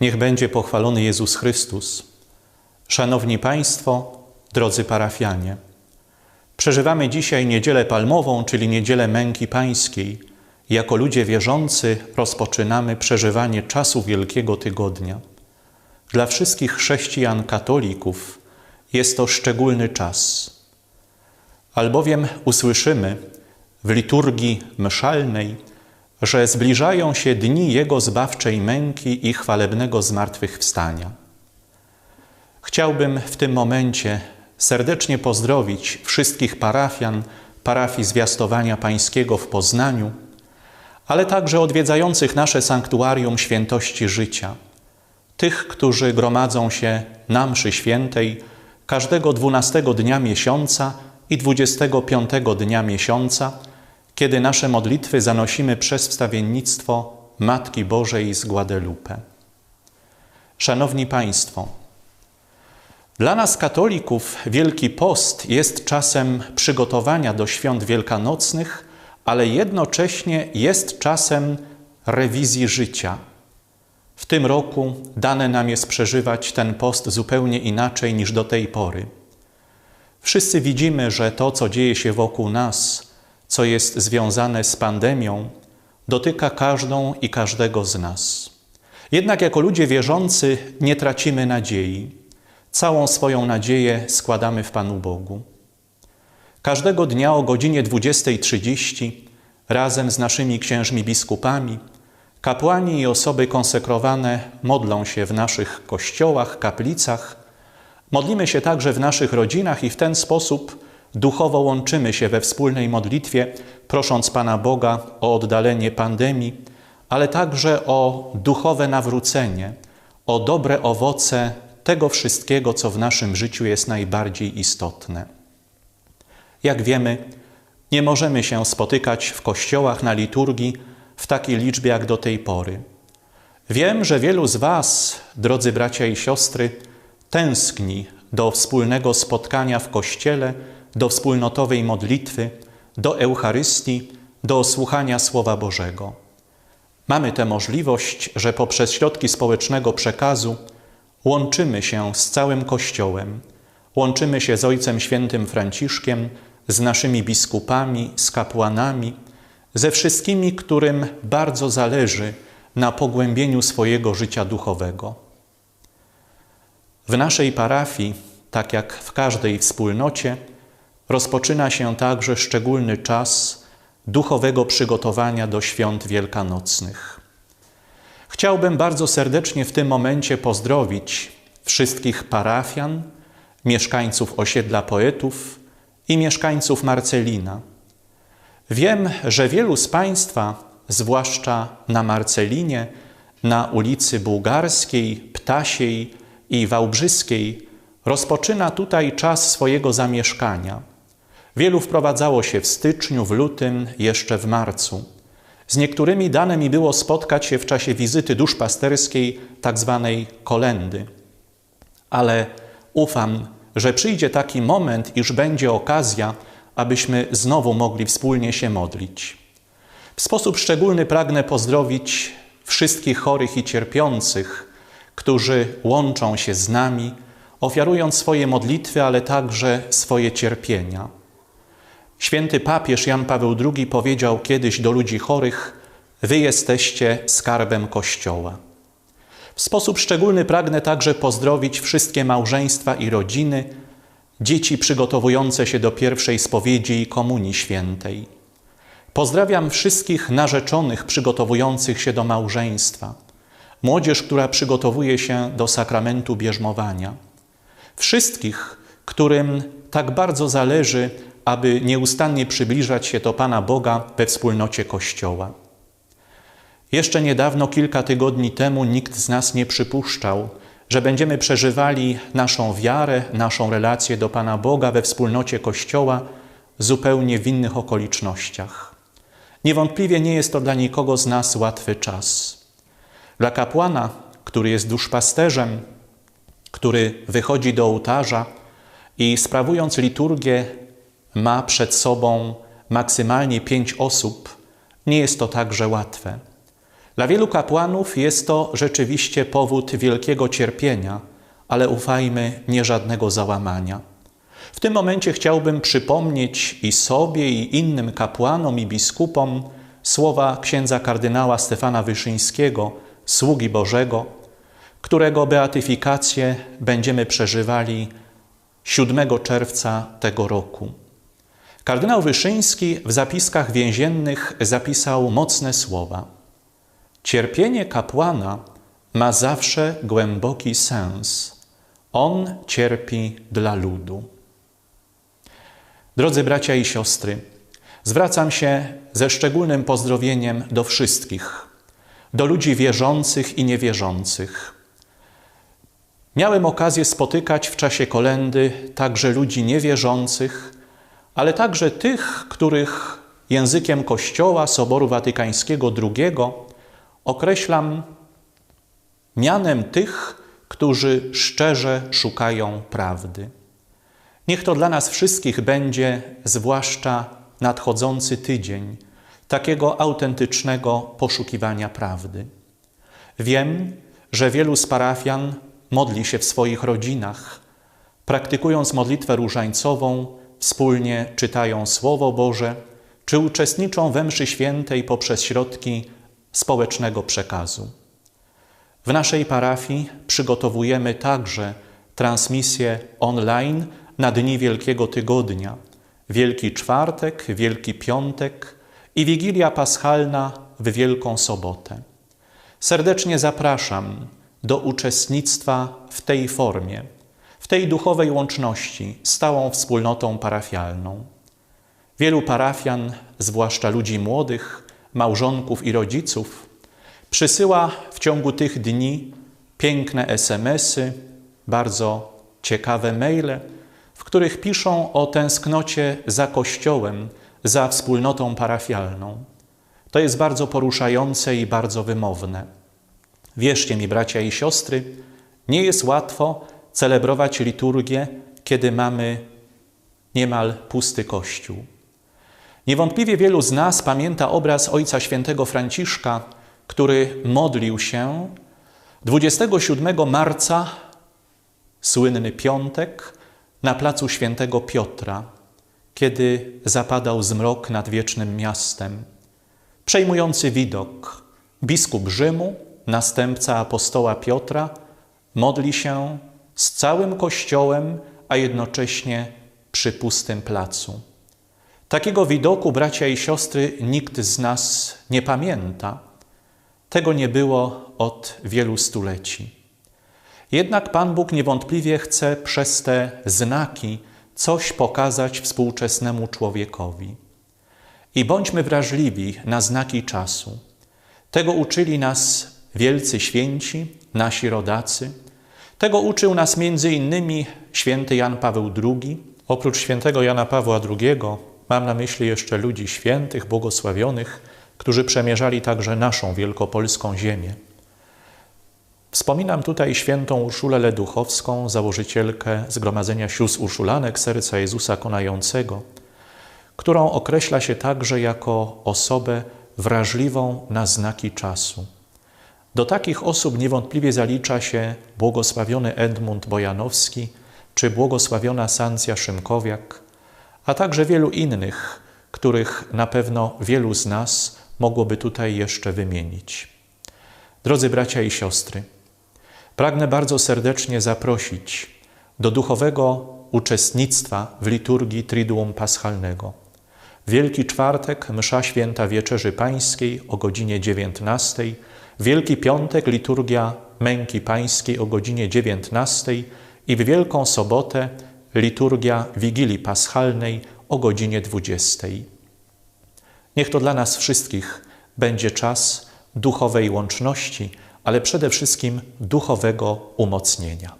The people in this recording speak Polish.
Niech będzie pochwalony Jezus Chrystus. Szanowni Państwo, drodzy parafianie, przeżywamy dzisiaj Niedzielę Palmową, czyli Niedzielę Męki Pańskiej. Jako ludzie wierzący rozpoczynamy przeżywanie czasu Wielkiego Tygodnia. Dla wszystkich chrześcijan katolików jest to szczególny czas, albowiem usłyszymy w liturgii mszalnej, że zbliżają się dni Jego zbawczej męki i chwalebnego zmartwychwstania. Chciałbym w tym momencie serdecznie pozdrowić wszystkich parafian parafii Zwiastowania Pańskiego w Poznaniu, ale także odwiedzających nasze sanktuarium świętości życia, tych, którzy gromadzą się na mszy świętej każdego dwunastego dnia miesiąca i dwudziestego piątego dnia miesiąca, kiedy nasze modlitwy zanosimy przez wstawiennictwo Matki Bożej z Guadalupe. Szanowni Państwo, dla nas katolików Wielki Post jest czasem przygotowania do świąt wielkanocnych, ale jednocześnie jest czasem rewizji życia. W tym roku dane nam jest przeżywać ten post zupełnie inaczej niż do tej pory. Wszyscy widzimy, że to, co dzieje się wokół nas, co jest związane z pandemią, dotyka każdą i każdego z nas. Jednak jako ludzie wierzący nie tracimy nadziei. Całą swoją nadzieję składamy w Panu Bogu. Każdego dnia o godzinie 20.30 razem z naszymi księżmi biskupami, kapłani i osoby konsekrowane modlą się w naszych kościołach, kaplicach. Modlimy się także w naszych rodzinach i w ten sposób duchowo łączymy się we wspólnej modlitwie, prosząc Pana Boga o oddalenie pandemii, ale także o duchowe nawrócenie, o dobre owoce tego wszystkiego, co w naszym życiu jest najbardziej istotne. Jak wiemy, nie możemy się spotykać w kościołach na liturgii w takiej liczbie jak do tej pory. Wiem, że wielu z Was, drodzy bracia i siostry, tęskni do wspólnego spotkania w kościele, do wspólnotowej modlitwy, do Eucharystii, do słuchania Słowa Bożego. Mamy tę możliwość, że poprzez środki społecznego przekazu łączymy się z całym Kościołem, łączymy się z Ojcem Świętym Franciszkiem, z naszymi biskupami, z kapłanami, ze wszystkimi, którym bardzo zależy na pogłębieniu swojego życia duchowego. W naszej parafii, tak jak w każdej wspólnocie, rozpoczyna się także szczególny czas duchowego przygotowania do świąt wielkanocnych. Chciałbym bardzo serdecznie w tym momencie pozdrowić wszystkich parafian, mieszkańców osiedla poetów i mieszkańców Marcelina. Wiem, że wielu z Państwa, zwłaszcza na Marcelinie, na ulicy Bułgarskiej, Ptasiej i Wałbrzyskiej, rozpoczyna tutaj czas swojego zamieszkania. Wielu wprowadzało się w styczniu, w lutym, jeszcze w marcu. Z niektórymi dane mi było spotkać się w czasie wizyty duszpasterskiej, tak zwanej kolendy. Ale ufam, że przyjdzie taki moment, iż będzie okazja, abyśmy znowu mogli wspólnie się modlić. W sposób szczególny pragnę pozdrowić wszystkich chorych i cierpiących, którzy łączą się z nami, ofiarując swoje modlitwy, ale także swoje cierpienia. Święty papież Jan Paweł II powiedział kiedyś do ludzi chorych: Wy jesteście skarbem Kościoła. W sposób szczególny pragnę także pozdrowić wszystkie małżeństwa i rodziny, dzieci przygotowujące się do pierwszej spowiedzi i komunii świętej. Pozdrawiam wszystkich narzeczonych przygotowujących się do małżeństwa, młodzież, która przygotowuje się do sakramentu bierzmowania, wszystkich, którym tak bardzo zależy aby nieustannie przybliżać się do Pana Boga we wspólnocie Kościoła. Jeszcze niedawno, kilka tygodni temu, nikt z nas nie przypuszczał, że będziemy przeżywali naszą wiarę, naszą relację do Pana Boga we wspólnocie Kościoła zupełnie w innych okolicznościach. Niewątpliwie nie jest to dla nikogo z nas łatwy czas. Dla kapłana, który jest duszpasterzem, który wychodzi do ołtarza i sprawując liturgię ma przed sobą maksymalnie pięć osób, nie jest to także łatwe. Dla wielu kapłanów jest to rzeczywiście powód wielkiego cierpienia, ale ufajmy, nie żadnego załamania. W tym momencie chciałbym przypomnieć i sobie, i innym kapłanom i biskupom słowa księdza kardynała Stefana Wyszyńskiego, sługi Bożego, którego beatyfikację będziemy przeżywali 7 czerwca tego roku. Kardynał Wyszyński w zapiskach więziennych zapisał mocne słowa. Cierpienie kapłana ma zawsze głęboki sens. On cierpi dla ludu. Drodzy bracia i siostry, zwracam się ze szczególnym pozdrowieniem do wszystkich, do ludzi wierzących i niewierzących. Miałem okazję spotykać w czasie kolendy także ludzi niewierzących, ale także tych, których językiem Kościoła Soboru Watykańskiego II określam mianem tych, którzy szczerze szukają prawdy. Niech to dla nas wszystkich będzie, zwłaszcza nadchodzący tydzień, takiego autentycznego poszukiwania prawdy. Wiem, że wielu z parafian modli się w swoich rodzinach, praktykując modlitwę różańcową, wspólnie czytają Słowo Boże, czy uczestniczą we mszy świętej poprzez środki społecznego przekazu. W naszej parafii przygotowujemy także transmisję online na dni Wielkiego Tygodnia, Wielki Czwartek, Wielki Piątek i Wigilia Paschalna w Wielką Sobotę. Serdecznie zapraszam do uczestnictwa w tej formie, tej duchowej łączności z całą wspólnotą parafialną. Wielu parafian, zwłaszcza ludzi młodych, małżonków i rodziców, przysyła w ciągu tych dni piękne SMSy, bardzo ciekawe maile, w których piszą o tęsknocie za Kościołem, za wspólnotą parafialną. To jest bardzo poruszające i bardzo wymowne. Wierzcie mi, bracia i siostry, nie jest łatwo celebrować liturgię, kiedy mamy niemal pusty Kościół. Niewątpliwie wielu z nas pamięta obraz Ojca Świętego Franciszka, który modlił się 27 marca, słynny piątek, na placu Świętego Piotra, kiedy zapadał zmrok nad wiecznym miastem. Przejmujący widok. Biskup Rzymu, następca apostoła Piotra, modli się z całym Kościołem, a jednocześnie przy pustym placu. Takiego widoku, bracia i siostry, nikt z nas nie pamięta. Tego nie było od wielu stuleci. Jednak Pan Bóg niewątpliwie chce przez te znaki coś pokazać współczesnemu człowiekowi. I bądźmy wrażliwi na znaki czasu. Tego uczyli nas wielcy święci, nasi rodacy. Tego uczył nas innymi święty Jan Paweł II. Oprócz świętego Jana Pawła II mam na myśli jeszcze ludzi świętych, błogosławionych, którzy przemierzali także naszą wielkopolską ziemię. Wspominam tutaj świętą Urszulę Leduchowską, założycielkę Zgromadzenia Sióstr Urszulanek Serca Jezusa Konającego, którą określa się także jako osobę wrażliwą na znaki czasu. Do takich osób niewątpliwie zalicza się błogosławiony Edmund Bojanowski czy błogosławiona Sancja Szymkowiak, a także wielu innych, których na pewno wielu z nas mogłoby tutaj jeszcze wymienić. Drodzy bracia i siostry, pragnę bardzo serdecznie zaprosić do duchowego uczestnictwa w liturgii Triduum Paschalnego. Wielki Czwartek, Msza Święta Wieczerzy Pańskiej o godzinie 19, Wielki Piątek, liturgia Męki Pańskiej o godzinie 19 i w Wielką Sobotę liturgia Wigilii Paschalnej o godzinie 20. Niech to dla nas wszystkich będzie czas duchowej łączności, ale przede wszystkim duchowego umocnienia.